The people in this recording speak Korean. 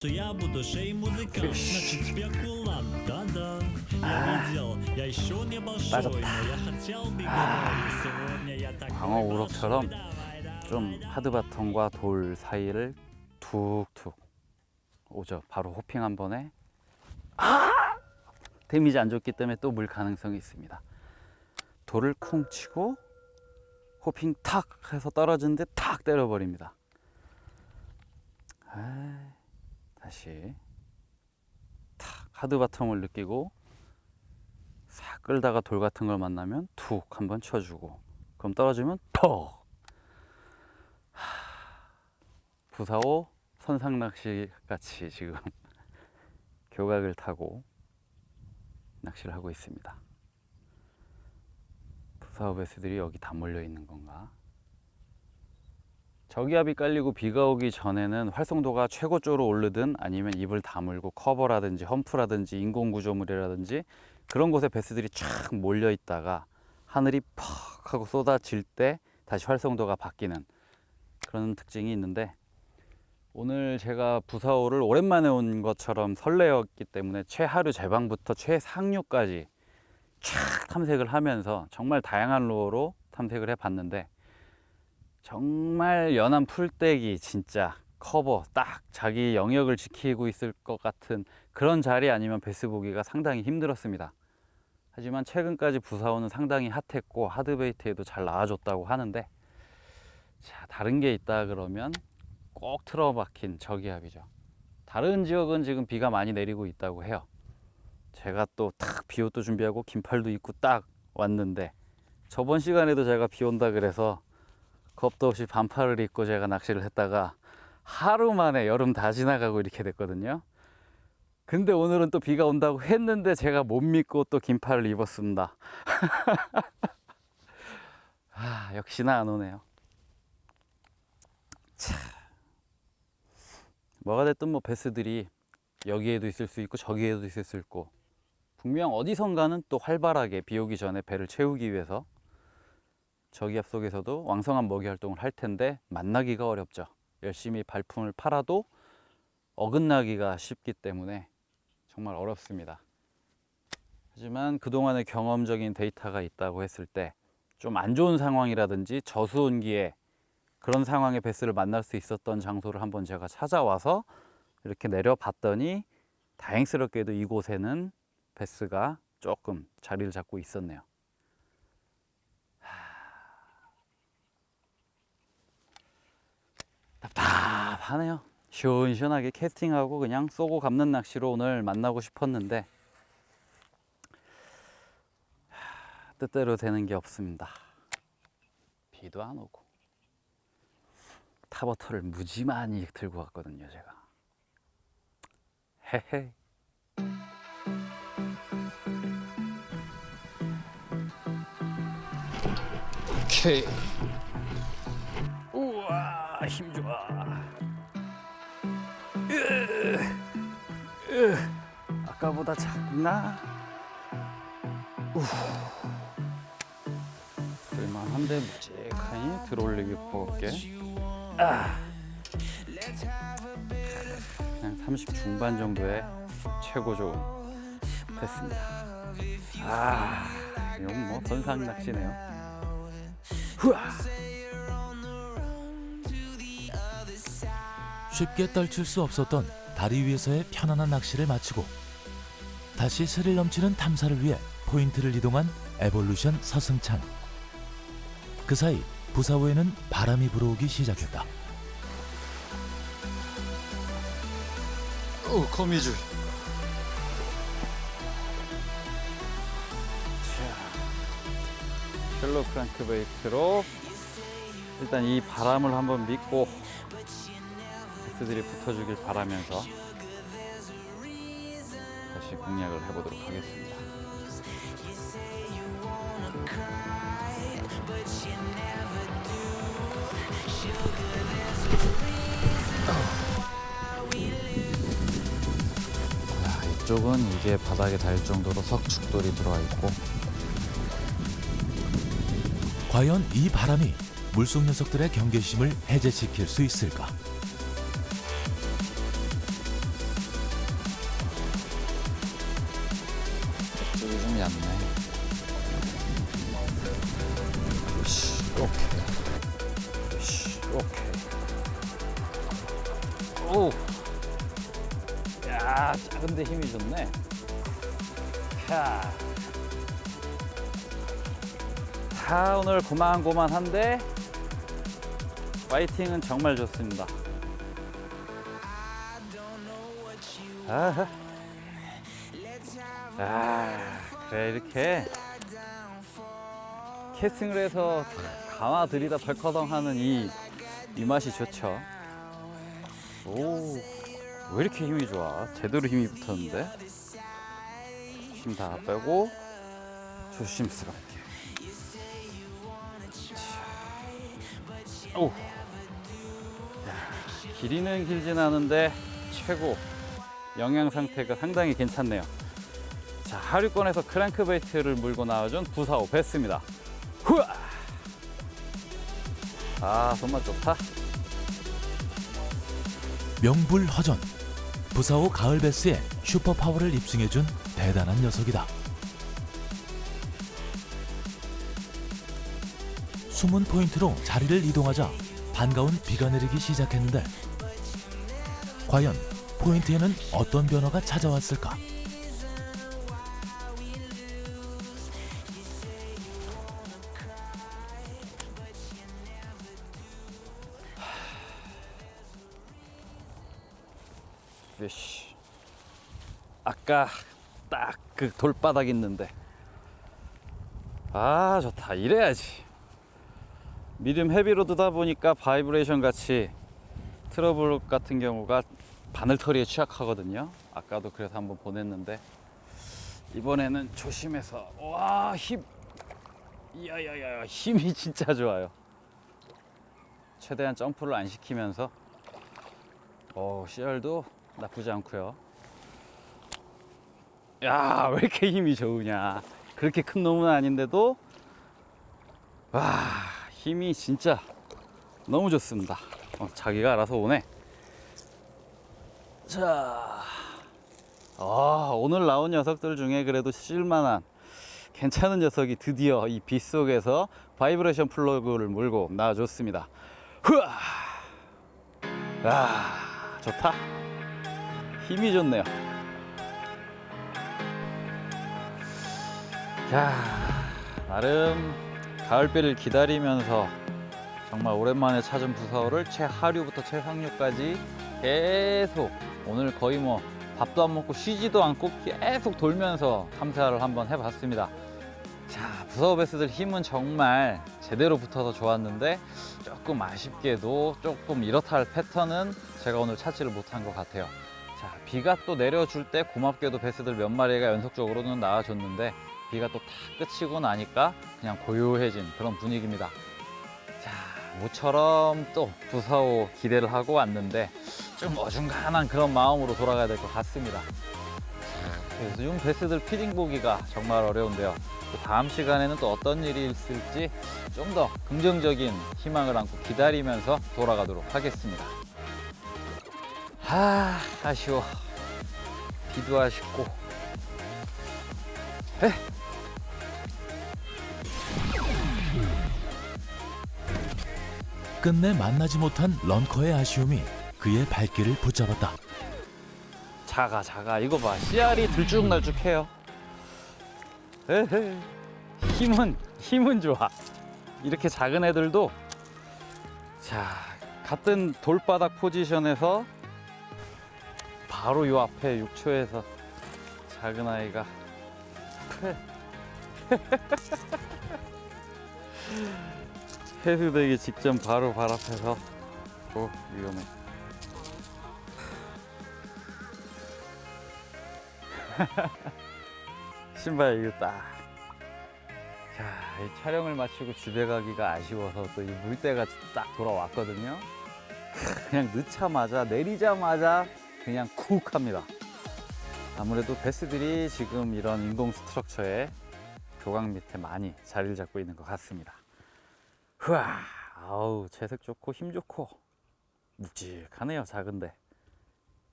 что я буду шей музыкант, значит спекулянт, да-да. Я видел, я еще небольшой, но я хотел бы говорить. Сегодня я так 방어 우럭처럼 좀 하드바텀과 돌 사이를 툭툭 오죠. 바로 호핑 한 번에 아! 데미지 안 좋기 때문에 또 물 가능성이 있습니다. 돌을 쿵 치고 호핑 탁 해서 떨어지는데 탁 때려버립니다. 아이, 다시 탁 하드 바텀을 느끼고 싹 끌다가 돌 같은 걸 만나면 툭 한번 쳐주고 그럼 떨어지면 퍽 하, 부사오 선상낚시 같이 지금 교각을 타고 낚시를 하고 있습니다. 부사오 베스들이 여기 다 몰려 있는 건가? 저기압이 깔리고 비가 오기 전에는 활성도가 최고조로 오르든 아니면 입을 다물고 커버라든지 험프라든지 인공구조물이라든지 그런 곳에 베스들이 쫙 몰려 있다가 하늘이 퍽 하고 쏟아질 때 다시 활성도가 바뀌는 그런 특징이 있는데 오늘 제가 부사호를 오랜만에 온 것처럼 설레었기 때문에 최하류 제방부터 최상류까지 쫙 탐색을 하면서 정말 다양한 루어로 탐색을 해봤는데 정말 연한 풀떼기 진짜 커버 딱 자기 영역을 지키고 있을 것 같은 그런 자리 아니면 베스 보기가 상당히 힘들었습니다. 하지만 최근까지 부사오는 상당히 핫했고 하드베이트에도 잘 나와줬다고 하는데 자 다른 게 있다 그러면 꼭 틀어박힌 저기압이죠. 다른 지역은 지금 비가 많이 내리고 있다고 해요. 제가 또 탁 비옷도 준비하고 긴팔도 입고 딱 왔는데 저번 시간에도 제가 비 온다 그래서 겁도 없이 반팔을 입고 제가 낚시를 했다가 하루 만에 여름 다 지나가고 이렇게 됐거든요. 근데 오늘은 또 비가 온다고 했는데 제가 못 믿고 또 긴팔을 입었습니다. 아, 역시나 안 오네요. 차. 뭐가 됐든 뭐 베스들이 여기에도 있을 수 있고 저기에도 있을 수 있고 분명 어디선가는 또 활발하게 비 오기 전에 배를 채우기 위해서 저기압 속에서도 왕성한 먹이 활동을 할 텐데 만나기가 어렵죠. 열심히 발품을 팔아도 어긋나기가 쉽기 때문에 정말 어렵습니다. 하지만 그동안의 경험적인 데이터가 있다고 했을 때 좀 안 좋은 상황이라든지 저수온기에 그런 상황의 베스를 만날 수 있었던 장소를 한번 제가 찾아와서 이렇게 내려봤더니 다행스럽게도 이곳에는 베스가 조금 자리를 잡고 있었네요. 답답하네요. 시원시원하게 캐스팅하고 그냥 쏘고 감는 낚시로 오늘 만나고 싶었는데 하, 뜻대로 되는 게 없습니다. 비도 안 오고 타버터를 무지만히 들고 왔거든요, 제가. 헤헤. 오케이. 우와, 힘 좋아. 으, 으, 아까보다 작나? 우. 쓸만한데 묵직하니 들어올리기 볼게. 아. 그냥 30 중반 정도의 최고 좋은 패스입니다. 아, 이건 뭐 선상 낚시네요. 후아. 쉽게 떨칠 수 없었던 다리 위에서의 편안한 낚시를 마치고 다시 스릴 넘치는 탐사를 위해 포인트를 이동한 에볼루션 서승찬. 그 사이 부사호에는 바람이 불어오기 시작했다. 오 거미줄 셜로 크랭크 베이트로 일단 이 바람을 한번 믿고 베스들이 붙어주길 바라면서 다시 공략을 해보도록 하겠습니다. 야, 이쪽은 이게 바닥에 닿을 정도로 석축돌이 들어와 있고 과연 이 바람이 물속 녀석들의 경계심을 해제시킬 수 있을까? 힘이 안 나. 씨, 오케이. 씨, 오케이. 오. 야, 작은데 힘이 좋네. 자. 자, 오늘 고만고만한데 파이팅은 정말 좋습니다. 아하. 아, 그래 이렇게 캐스팅을 해서 감아 들이다 벌커덩 하는 이, 이 맛이 좋죠. 오, 왜 이렇게 힘이 좋아? 제대로 힘이 붙었는데? 힘 다 빼고 조심스럽게. 자, 오. 야, 길이는 길진 않은데 최고. 영양 상태가 상당히 괜찮네요. 자, 하류권에서 크랭크베이트를 물고 나와준 부사오 베스입니다. 후아! 아, 손맛 좋다. 명불허전 부사오 가을 베스의 슈퍼 파워를 입증해준 대단한 녀석이다. 숨은 포인트로 자리를 이동하자 반가운 비가 내리기 시작했는데 과연 포인트에는 어떤 변화가 찾아왔을까? 위시. 아까 딱 그 돌바닥 있는데. 아, 좋다. 이래야지. 미디움 헤비로드다 보니까 바이브레이션 같이 트러블 같은 경우가 바늘털이에 취약하거든요. 아까도 그래서 한번 보냈는데 이번에는 조심해서 와 힘, 야야야 힘이 진짜 좋아요. 최대한 점프를 안 시키면서 어 CR도 나쁘지 않고요. 야 왜 이렇게 힘이 좋으냐? 그렇게 큰 놈은 아닌데도 와 힘이 진짜 너무 좋습니다. 어, 자기가 알아서 오네. 자, 아, 오늘 나온 녀석들 중에 그래도 실만한 괜찮은 녀석이 드디어 이 빗속에서 바이브레이션 플러그를 물고 나와줬습니다. 후아! 아, 좋다. 힘이 좋네요. 자, 나름 가을비를 기다리면서 정말 오랜만에 찾은 부서를 최하류부터 최상류까지 계속 오늘 거의 뭐 밥도 안 먹고 쉬지도 않고 계속 돌면서 탐사를 한번 해봤습니다. 자, 부서 베스들 힘은 정말 제대로 붙어서 좋았는데 조금 아쉽게도 조금 이렇다 할 패턴은 제가 오늘 찾지를 못한 것 같아요. 자, 비가 또 내려줄 때 고맙게도 베스들 몇 마리가 연속적으로는 나와줬는데 비가 또 다 끝이고 나니까 그냥 고요해진 그런 분위기입니다. 자, 모처럼 또 부사오 기대를 하고 왔는데 좀 어중간한 그런 마음으로 돌아가야 될 것 같습니다. 그래서 요즘 베스들 피딩 보기가 정말 어려운데요. 또 다음 시간에는 또 어떤 일이 있을지 좀 더 긍정적인 희망을 안고 기다리면서 돌아가도록 하겠습니다. 아, 아쉬워. 비도 아쉽고. 에? 끝내 만나지 못한 런커의 아쉬움이 그의 발길을 붙잡았다. 작아 작아 이거 봐 씨알이 들쭉날쭉해요 에헤. 힘은 힘은 좋아 이렇게 작은 애들도 자 같은 돌바닥 포지션에서 바로 요 앞에 6초에서 작은 아이가 해수되기 직전 바로 발 앞에서 오 위험해 신발 이거 딱. 자, 이 촬영을 마치고 집에 가기가 아쉬워서 또 이 물때가 딱 돌아왔거든요. 그냥 넣자마자 내리자마자 그냥 쿡 합니다. 아무래도 베스들이 지금 이런 인공 스트럭처에 교각 밑에 많이 자리를 잡고 있는 것 같습니다. 후아, 아우 채색 좋고 힘 좋고 묵직하네요 작은데.